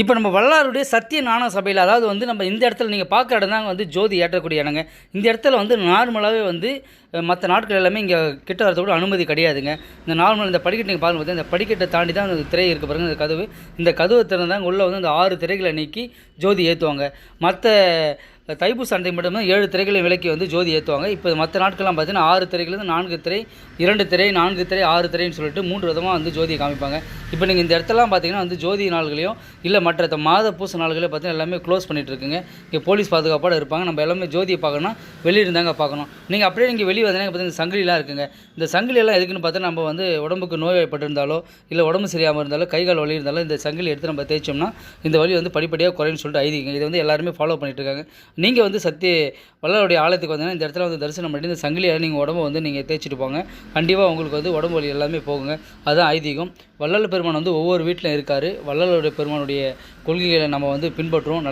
இப்போ நம்ம வல்லாருடைய சத்திய ஞான சபையில் அதாவது வந்து நம்ம இந்த இடத்துல நீங்கள் பார்க்குற இடம் தான் வந்து ஜோதி ஏற்றக்கூடிய இடங்க. இந்த இடத்துல வந்து நார்மலாகவே வந்து மற்ற நாட்கள் எல்லாமே இங்கே கிட்ட வரதோட அனுமதி கிடையாதுங்க. இந்த நார்மல் இந்த படிக்கட்டு நீங்கள் பார்க்கும்போது இந்த படிக்கட்டை தாண்டி தான் அந்த திரை இருக்க பாருங்கள் இந்த கதவு. இந்த கதவை திறந்தாங்க உள்ளே வந்து அந்த ஆறு திரைகளை நீக்கி ஜோதி ஏற்றுவாங்க மற்ற தைப்பூச அண்டை மட்டும்தான் ஏழு திரைகளை விலக்கி வந்து ஜோதி ஏற்றுவாங்க இப்போ மற்ற நாட்கள்லாம் பார்த்தீங்கன்னா ஆறு திரைகள்லேருந்து நான்கு திரை இரண்டு திரை நான்கு திரை ஆறு திரைன்னு சொல்லிட்டு மூன்று விதமாக வந்து ஜோதியை காமிப்பாங்க. இப்போ நீங்கள் இந்த இடத்தெல்லாம் பார்த்தீங்கன்னா வந்து ஜோதி நாள்களையும் இல்லை மற்ற மாத பூச நாள்களையும் பார்த்தீங்கன்னா எல்லாமே க்ளோஸ் பண்ணிட்டு இருக்குங்க. இங்கே போலீஸ் பாதுகாப்போடு இருப்பாங்க. நம்ம எல்லாமே ஜோதியை பார்க்கணும்னா வெளியே இருந்தாங்க பார்க்கணும். நீங்கள் அப்படியே நீங்கள் வெளியே வந்தீங்கன்னா பார்த்தீங்கன்னா சங்கிலிலாம் இருக்குங்க. இந்த சங்கிலியெல்லாம் எதுக்குன்னு பார்த்தா நம்ம வந்து உடம்புக்கு நோய்வாய்ப்பட்டிருந்தாலோ இல்லை உடம்பு சரியாமல் இருந்தாலோ கை கால் வலி இருந்தாலோ இந்த சங்கிலி எடுத்து நம்ம தேய்ச்சோம்னா இந்த வலி வந்து படிப்படியாக குறையுன்னு சொல்லிட்டு ஐதீங்க இதை வந்து எல்லாருமே ஃபாலோ பண்ணிட்டு இருக்காங்க. நீங்கள் வந்து சக்தி வள்ளலுடைய ஆலயத்துக்கு வந்தீங்கன்னா இந்த இடத்துல வந்து தரிசனம் பண்ணி இந்த சங்கிலியால் நீங்கள் உடம்பு வந்து நீங்கள் தேய்ச்சிட்டு போங்க. கண்டிப்பாக உங்களுக்கு வந்து உடம்பு வலி எல்லாமே போகுங்க. அதுதான் ஐதீகம். வள்ளல் பெருமான் வந்து ஒவ்வொரு வீட்டிலும் இருக்கார். வள்ளலுடைய பெருமானுடைய கொள்கைகளை நம்ம வந்து பின்பற்றுவோம்.